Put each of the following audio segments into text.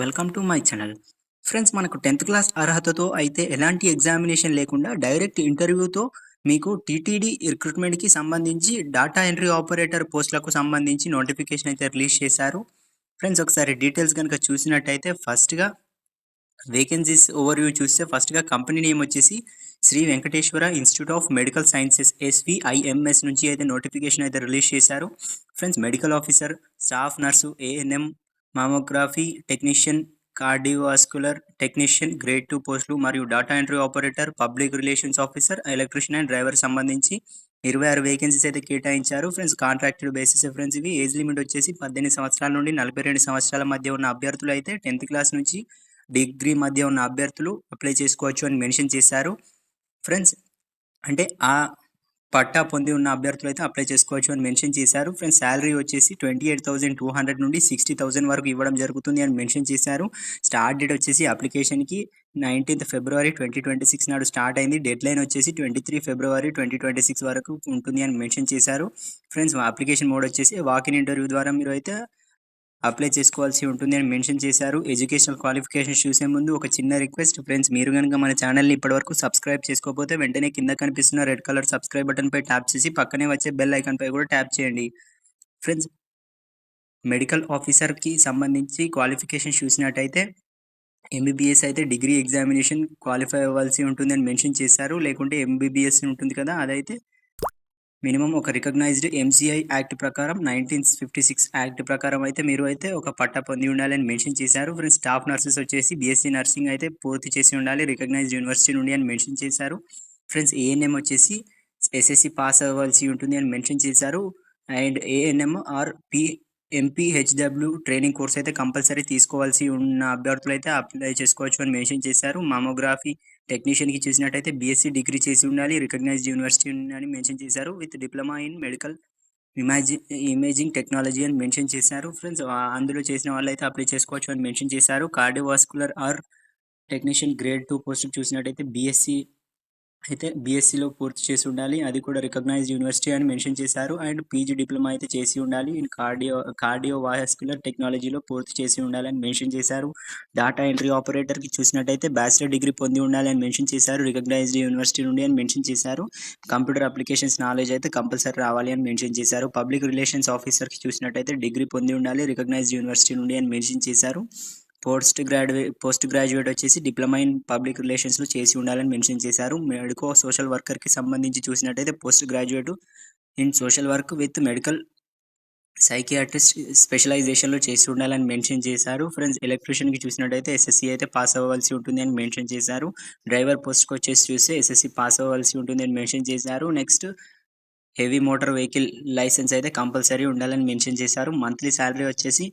Welcome to my channel friends మనకు tenth class అర్హతతో అయితే ఎలాంటి ఎగ్జామినేషన్ లేకుండా డైరెక్ట్ ఇంటర్వ్యూతో మీకు టీటీడీ రిక్రూట్మెంట్కి సంబంధించి డాటా ఎంట్రీ ఆపరేటర్ పోస్టులకు సంబంధించి నోటిఫికేషన్ అయితే రిలీజ్ చేశారు. ఫ్రెండ్స్ ఒకసారి డీటెయిల్స్ కనుక చూసినట్టయితే ఫస్ట్గా వేకెన్సీస్ ఓవర్వ్యూ చూస్తే ఫస్ట్గా కంపెనీ నేమ్ వచ్చేసి Sri Venkateswara institute of medical sciences SVIMS నుంచి అయితే నోటిఫికేషన్ అయితే రిలీజ్ చేశారు. Friends medical officer staff nurse ANM mammography technician cardiovascular technician grade two పోస్టులు మరియు data entry operator public relations officer electrician and driver సంబంధించి ఇరవై ఆరు వేకెన్సీస్ అయితే కేటాయించారు. ఫ్రెండ్స్ కాంట్రాక్టెడ్ బేసిస్ ఫ్రెండ్స్ ఇవి ఏజ్ లిమిట్ వచ్చేసి పద్దెనిమిది సంవత్సరాల నుండి నలభై రెండు సంవత్సరాల మధ్య ఉన్న అభ్యర్థులు అయితే టెన్త్ క్లాస్ నుంచి డిగ్రీ మధ్య ఉన్న అభ్యర్థులు అప్లై చేసుకోవచ్చు అని మెన్షన్ చేశారు. ఫ్రెండ్స్ అంటే ఆ పట్టా పొంది ఉన్న అభ్యర్థులు అయితే అప్లై చేసుకోవచ్చు అని మెన్షన్ చేశారు. ఫ్రెండ్స్ శాలరీ వచ్చేసి twenty eight thousand two hundred నుండి సిక్స్టీ థౌసండ్ వరకు ఇవ్వడం జరుగుతుంది అని మెన్షన్ చేశారు. స్టార్ట్ డేట్ వచ్చేసి అప్లికేషన్కి nineteenth February twenty twenty six నాడు స్టార్ట్ అయింది. డెడ్ లైన్ వచ్చేసి twenty three February twenty twenty six వరకు ఉంటుంది అని మెన్షన్ చేశారు. ఫ్రెండ్స్ అప్లికేషన్ మోడ్ వచ్చేసి వాకిన్ ఇంటర్వ్యూ ద్వారా మీరు అయితే అప్లై చేసుకోవాల్సి ఉంటుంది అని మెన్షన్ చేశారు. ఎడ్యుకేషనల్ క్వాలిఫికేషన్ చూసే ముందు ఒక చిన్న రిక్వెస్ట్ ఫ్రెండ్స్ మీరు కనుక మన ఛానల్ని ఇప్పటివరకు సబ్స్క్రైబ్ చేసుకోకపోతే వెంటనే కింద కనిపిస్తున్న రెడ్ కలర్ సబ్స్క్రైబ్ బటన్ పై ట్యాప్ చేసి పక్కనే వచ్చే బెల్ ఐకాన్ పై కూడా ట్యాప్ చేయండి. ఫ్రెండ్స్ మెడికల్ ఆఫీసర్కి సంబంధించి క్వాలిఫికేషన్ చూసినట్టయితే ఎంబీబీఎస్ అయితే డిగ్రీ ఎగ్జామినేషన్ క్వాలిఫై అవ్వాల్సి ఉంటుంది అని మెన్షన్ చేశారు. లేకుంటే ఎంబీబీఎస్ ఉంటుంది కదా అదైతే మినిమం ఒక రికగ్నైజ్డ్ ఎంసీఐ యాక్ట్ ప్రకారం నైన్టీన్ ఫిఫ్టీ సిక్స్ యాక్ట్ ప్రకారం అయితే మీరు అయితే ఒక పట్టా పొంది ఉండాలని మెన్షన్ చేశారు. ఫ్రెండ్స్ స్టాఫ్ నర్సెస్ వచ్చేసి బీఎస్సీ నర్సింగ్ అయితే పూర్తి చేసి ఉండాలి రికగ్నైజ్డ్ యూనివర్సిటీ నుండి అని మెన్షన్ చేశారు. ఫ్రెండ్స్ ఏఎన్ఎం వచ్చేసి ఎస్ఎస్సి పాస్ అవ్వాల్సి ఉంటుంది అని మెన్షన్ చేశారు. And ANM or P MPHW training course అయితే కంపల్సరీ తీసుకోవాల్సి ఉన్న అభ్యర్థులు అయితే అప్లై చేసుకోవచ్చు అని మెన్షన్ చేశారు. మామోగ్రఫీ టెక్నీషియన్కి చూసినట్టయితే బీఎస్సీ డిగ్రీ చేసి ఉండాలి రికగ్నైజ్డ్ యూనివర్సిటీ అని మెన్షన్ చేశారు. With diploma in medical imagi imaging technology అని మెన్షన్ చేశారు. ఫ్రెండ్స్ అందులో చేసిన వాళ్ళు అయితే అప్లై చేసుకోవచ్చు అని మెన్షన్ చేశారు. Cardiovascular or technician grade two post చూసినట్టయితే బీఎస్సీ అయితే బీఎస్సీలో పూర్తి చేసి ఉండాలి. అది కూడా రికగ్నైజ్డ్ యూనివర్సిటీ అని మెన్షన్ చేశారు. అండ్ పీజీ డిప్లొమా అయితే చేసి ఉండాలి. అండ్ కార్డియో కార్డియో వాస్కులర్ టెక్నాలజీలో పూర్తి చేసి ఉండాలని మెన్షన్ చేశారు. డాటా ఎంట్రీ ఆపరేటర్కి చూసినట్టయితే బ్యాచిలర్ డిగ్రీ పొంది ఉండాలి అని మెన్షన్ చేశారు. రికగ్నైజ్డ్ యూనివర్సిటీ నుండి అని మెన్షన్ చేశారు. కంప్యూటర్ అప్లికేషన్స్ నాలెడ్జ్ అయితే కంపల్సరీ రావాలి అని మెన్షన్ చేశారు. పబ్లిక్ రిలేషన్స్ ఆఫీసర్కి చూసినట్టయితే డిగ్రీ పొంది ఉండాలి. రికగ్నైజ్డ్ యూనివర్సిటీ నుండి అని మెన్షన్ చేశారు. పోస్ట్ గ్రాడ్యుయేట్ పోస్ట్ గ్రాడ్యుయేట్ వచ్చేసి డిప్లొమా ఇన్ పబ్లిక్ రిలేషన్స్లో చేసి ఉండాలని మెన్షన్ చేశారు. మెడికో సోషల్ వర్కర్కి సంబంధించి చూసినట్టయితే post graduate in social work with medical psychiatrist స్పెషలైజేషన్లో చేసి ఉండాలని మెన్షన్ చేశారు. ఫ్రెండ్స్ ఎలక్ట్రీషియన్కి చూసినట్టయితే ఎస్ఎస్సి అయితే పాస్ అవ్వాల్సి ఉంటుంది అని మెన్షన్ చేశారు. డ్రైవర్ పోస్ట్కి వచ్చేసి చూస్తే ఎస్ఎస్సి పాస్ అవ్వాల్సి ఉంటుంది అని మెన్షన్ చేశారు. Next heavy motor vehicle licence అయితే కంపల్సరీ ఉండాలని మెన్షన్ చేశారు. మంత్లీ శాలరీ వచ్చేసి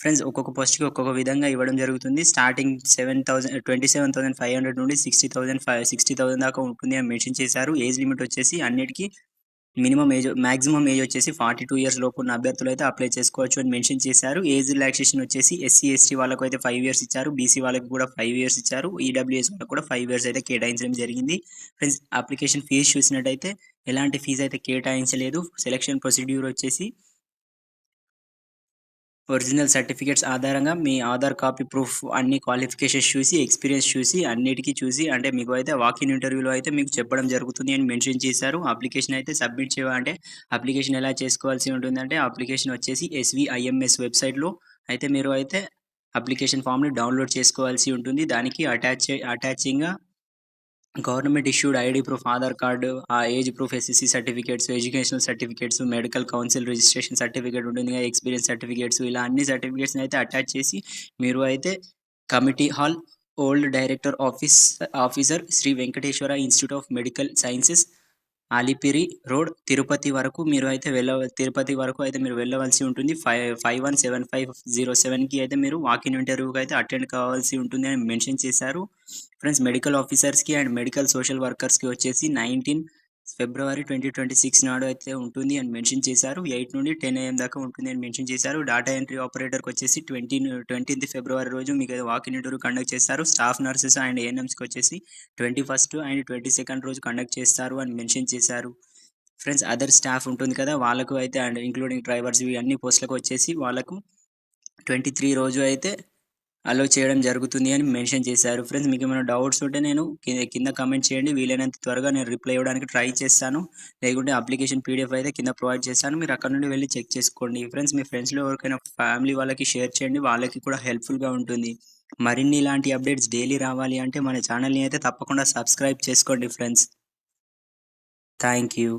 ఫ్రెండ్స్ ఒక్కొక్క పోస్ట్కి ఒక్కొక్క విధంగా ఇవ్వడం జరుగుతుంది. Starting seven thousand twenty seven thousand five hundred నుండి sixty thousand five sixty thousand దాకా ఉంటుంది అని మెన్షన్ చేశారు. ఏజ్ లిమిట్ వచ్చేసి అన్నిటికీ మినిమం ఏజ్ మాక్సిమం ఏజ్ వచ్చేసి ఫార్టీ టూ ఇయర్స్ లోపు ఉన్న అభ్యర్థులు అయితే అప్లై చేసుకోవచ్చు అని మెన్షన్ చేశారు. ఏజ్ రిలాక్సేషన్ వచ్చేసి ఎస్సీ ఎస్టీ వాళ్ళకు అయితే ఫైవ్ ఇయర్స్ ఇచ్చారు. బీసీ వాళ్ళకి కూడా ఫైవ్ ఇయర్స్ ఇచ్చారు. ఈడబ్ల్యూఎస్ వాళ్ళకి కూడా ఫైవ్ ఇయర్స్ అయితే కేటాయించడం జరిగింది. ఫ్రెండ్స్ అప్లికేషన్ ఫీజు చూసినట్టయితే ఎలాంటి ఫీజు అయితే కేటాయించలేదు. సెలక్షన్ ప్రొసీడ్యూర్ వచ్చేసి ఒరిజినల్ సర్టిఫికేట్స్ ఆధారంగా మీ ఆధార్ కాపీ ప్రూఫ్ అన్ని క్వాలిఫికేషన్స్ చూసి ఎక్స్పీరియన్స్ చూసి అన్నిటికీ చూసి అంటే మీకు అయితే వాకిన్ ఇంటర్వ్యూలో అయితే మీకు చెప్పడం జరుగుతుంది అని మెన్షన్ చేశారు. అప్లికేషన్ అయితే సబ్మిట్ చేయ అంటే అప్లికేషన్ ఎలా చేసుకోవాల్సి ఉంటుందంటే అప్లికేషన్ వచ్చేసి ఎస్విఐఎంఎస్ వెబ్సైట్లో అయితే మీరు అయితే అప్లికేషన్ ఫామ్ని డౌన్లోడ్ చేసుకోవాల్సి ఉంటుంది. దానికి attach అటాచింగ్గా government issued ID proof Aadhaar card ఆ age proof SSC certificates educational certificates medical council registration certificate ఉంటుంది ఎక్స్పీరియన్స్ సర్టిఫికేట్స్ ఇలా అన్ని సర్టిఫికేట్స్ అయితే అటాచ్ చేసి మీరు అయితే committee hall old director office officer Sri Venkateswara institute of medical sciences Alipiri road Tirupati వరకు మీరు అయితే వెళ్ళ తిరుపతి వరకు అయితే మీరు వెళ్ళవలసి ఉంటుంది. Five five one seven five zero సెవెన్కి అయితే మీరు వాకిన్ ఇంటర్వ్యూకి అయితే అటెండ్ కావాల్సి ఉంటుంది అని మెన్షన్ చేశారు. ఫ్రెండ్స్ మెడికల్ ఆఫీసర్స్కి అండ్ మెడికల్ సోషల్ వర్కర్స్కి వచ్చేసి nineteen February twenty twenty six నాడు అయితే ఉంటుంది అని మెన్షన్ చేశారు. ఎయిట్ నుండి టెన్ ఏఎం దాకా ఉంటుంది అని మెన్షన్ చేశారు. డాటా ఎంట్రీ ఆపరేటర్కి వచ్చేసి ట్వంటీ ట్వంటీన్త్ ఫిబ్రవరి రోజు మీకు వాకిన్ ఇంటర్వ్యూ కండక్ట్ చేస్తారు. స్టాఫ్ నర్సెస్ అండ్ ఏఎన్ఎంస్కి వచ్చేసి twenty first and twenty second రోజు కండక్ట్ చేస్తారు అని మెన్షన్ చేశారు. ఫ్రెండ్స్ అదర్ స్టాఫ్ ఉంటుంది కదా వాళ్ళకు అయితే అండ్ ఇంక్లూడింగ్ డ్రైవర్స్ ఇవి అన్ని పోస్టులకు వచ్చేసి వాళ్ళకు ట్వంటీ త్రీ రోజు అయితే అలో చేయడం జరుగుతుంది అని మెన్షన్ చేశారు. ఫ్రెండ్స్ మీకు ఏమైనా డౌట్స్ ఉంటే నేను కింద కమెంట్ చేయండి. వీలైనంత త్వరగా నేను రిప్లై ఇవ్వడానికి ట్రై చేస్తాను. లేకుంటే అప్లికేషన్ పీడిఎఫ్ అయితే కింద ప్రొవైడ్ చేస్తాను. మీరు అక్కడ నుండి వెళ్ళి చెక్ చేసుకోండి. ఫ్రెండ్స్ మీ ఫ్రెండ్స్లో ఎవరికైనా ఫ్యామిలీ వాళ్ళకి షేర్ చేయండి. వాళ్ళకి కూడా హెల్ప్ఫుల్గా ఉంటుంది. మరిన్ని ఇలాంటి అప్డేట్స్ డైలీ రావాలి అంటే మన ఛానల్ని అయితే తప్పకుండా సబ్స్క్రైబ్ చేసుకోండి ఫ్రెండ్స్ థ్యాంక్ యూ